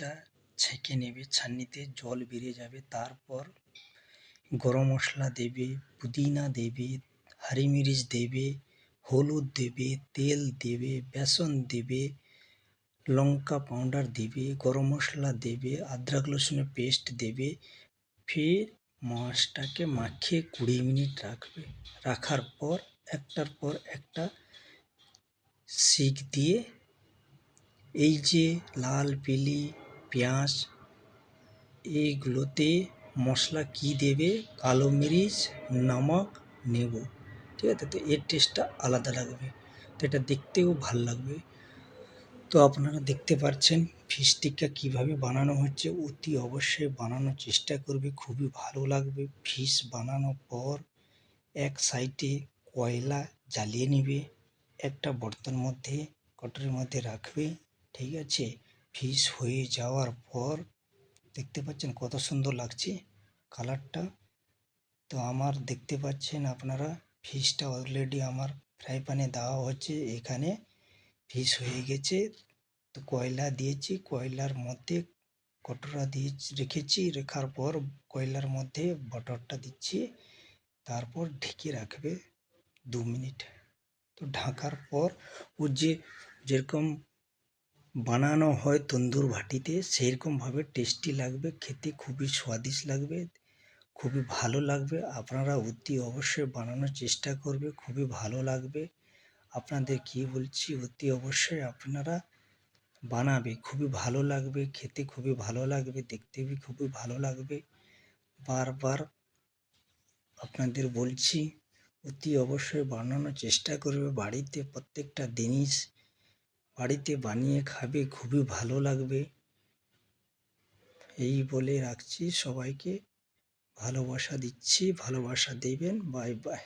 ছান্নিটা ছেঁকে নেবে, ছান্নিতে জল বেরিয়ে যাবে। তারপর গরম মশলা দেবে, পুদিনা দেবে হারি মিরিচ দেবে, হলুদ দেবে, তেল দেবে, বেসন দেবে, লঙ্কা পাউডার দেবে, গরম মশলা দেবে আদরক রসুনের পেস্ট দেবে। ফের মাছটাকে মাখিয়ে কুড়ি মিনিট রাখবে। রাখার পর, একটার পর একটা শিক দিয়ে এই যে লাল পিলি পেঁয়াজ, এইগুলোতে মশলা কি দেবে? কালো মরিচ, নামক, নেবু। ঠিক আছে? তো এর টেস্টটা আলাদা লাগবে। তো এটা দেখতেও ভালো লাগবে। তো আপনারা দেখতে পাচ্ছেন ফিশ টিক্কা কীভাবে বানানো হচ্ছে। অতি অবশ্যই বানানোর চেষ্টা করবে। খুবই ভালো লাগবে। ফিশ বানানোর পর এক সাইডে কয়লা জ্বালিয়ে নেবে। একটা বর্তন মধ্যে কটরের মধ্যে রাখবে। ঠিক আছে? ফিশ হয়ে যাওয়ার পর দেখতে পাচ্ছেন কত সুন্দর লাগছে কালারটা তো আমার দেখতে পাচ্ছেন আপনারা ফিশটা অলরেডি আমার ফ্রাই প্যানে দেওয়া হচ্ছে এখানে ফিশ হয়ে গেছে। তো কয়লা দিয়েছি, কয়লার মধ্যে কটোরা দিয়ে রেখেছি, রেখার পর কয়লার মধ্যে বটরটা দিচ্ছি। তারপর ঢেকে রাখবে দু মিনিট। তো ঢাকার পর ও যে যেরকম বানানো হয় তন্দুর ভাটিতে, সেরকমভাবে টেস্টি লাগবে, খেতে খুবই স্বাদিষ্ট লাগবে, খুবই ভালো লাগবে। আপনারা অতি অবশ্যই বানানোর চেষ্টা করবে, খুবই ভালো লাগবে। আপনাদের কি বলছি, অতি অবশ্যই আপনারা বানাবে, খুবই ভালো লাগবে, খেতে খুবই ভালো লাগবে, দেখতে বি খুবই ভালো লাগবে। বারবার আপনাদের বলছি, অতি অবশ্যই বানানোর চেষ্টা করবে, বাড়িতে প্রত্যেকটা জিনিস বাড়িতে বানিয়ে খাবে, খুবই ভালো লাগবে। এই বলে রাখছি সবাইকে। ভালোবাসা দিচ্ছি, ভালোবাসা দেবেন। Bye bye.